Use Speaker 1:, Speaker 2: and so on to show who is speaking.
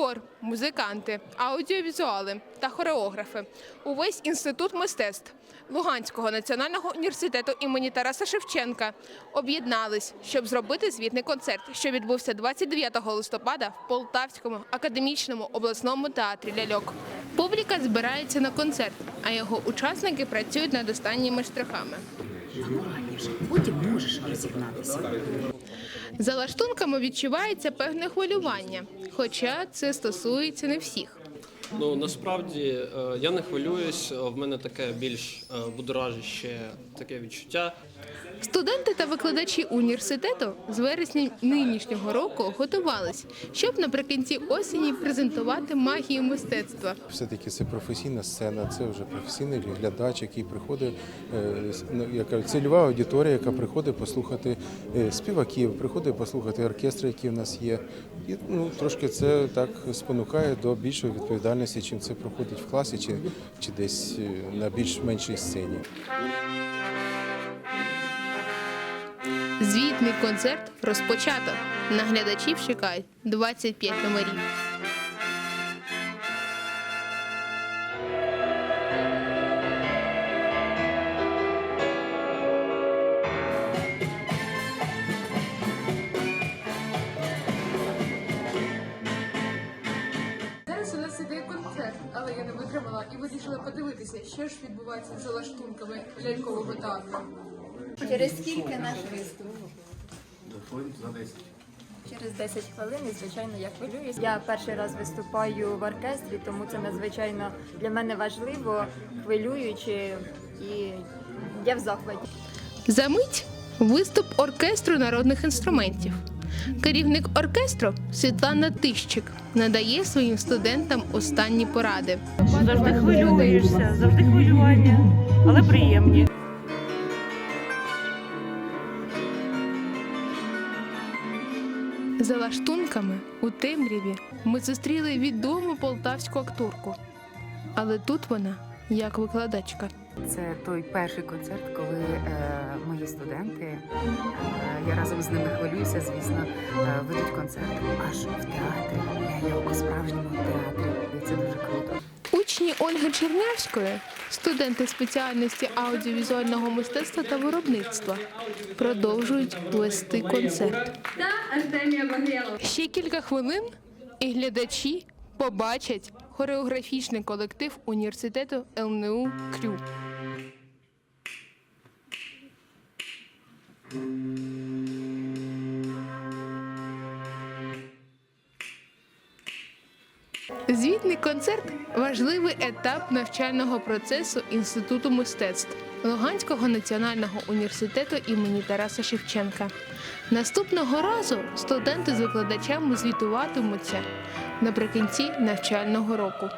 Speaker 1: хор, музиканти, аудіовізуали та хореографи. Увесь інститут мистецтв Луганського національного університету імені Тараса Шевченка об'єднались, щоб зробити звітний концерт, що відбувся 29 листопада в Полтавському академічному обласному театрі ляльок. Публіка збирається на концерт, а його учасники працюють над останніми штрихами.
Speaker 2: Раніше, потім можеш розігнатися.
Speaker 1: За лаштунками відчувається певне хвилювання, хоча це стосується не всіх.
Speaker 3: Ну насправді е, я не хвилююсь. е, В мене таке більш е, будоражище таке відчуття.
Speaker 1: Студенти та викладачі університету з вересня нинішнього року готувались, щоб наприкінці осені презентувати магію мистецтва.
Speaker 4: Все-таки це професійна сцена, це вже професійний глядач, який приходить, ну, яка цільова аудиторія, яка приходить послухати співаків, приходить послухати оркестри, які в нас є. І ну, трошки це так спонукає до більшої відповідальності, чим це проходить в класі чи, чи десь е, на більш меншій сцені.
Speaker 1: Звітний концерт розпочато. На глядачів чекають 25 номерів. Але я не витримала і вирішила подивитися, що ж відбувається за лаштунками лялькового театру.
Speaker 5: Через скільки наш виступ? Через 10 хвилин, і звичайно, я хвилююсь. Я перший раз виступаю в оркестрі, тому це надзвичайно для мене важливо, хвилююче і я в захваті.
Speaker 1: За мить виступ оркестру народних інструментів. Керівник оркестру Світлана Тищик надає своїм студентам останні поради.
Speaker 6: Завжди хвилюєшся, завжди хвилювання, але приємні.
Speaker 1: За лаштунками у темряві ми зустріли відому полтавську акторку. Але тут вона як викладачка.
Speaker 2: Це той перший концерт, коли е, мої студенти, е, я разом з ними хвилююся, звісно, е, ведуть концерт аж в театрі. Я у справжньому театрі. І це дуже круто.
Speaker 1: Учні Ольги Чернявської, студенти спеціальності аудіовізуального мистецтва та виробництва, продовжують вести концерт. Ще кілька хвилин і глядачі побачать хореографічний колектив університету ЛНУ Крю. Звітний концерт важливий етап навчального процесу Інституту мистецтв Луганського національного університету імені Тараса Шевченка. Наступного разу студенти з викладачами звітуватимуться наприкінці навчального року.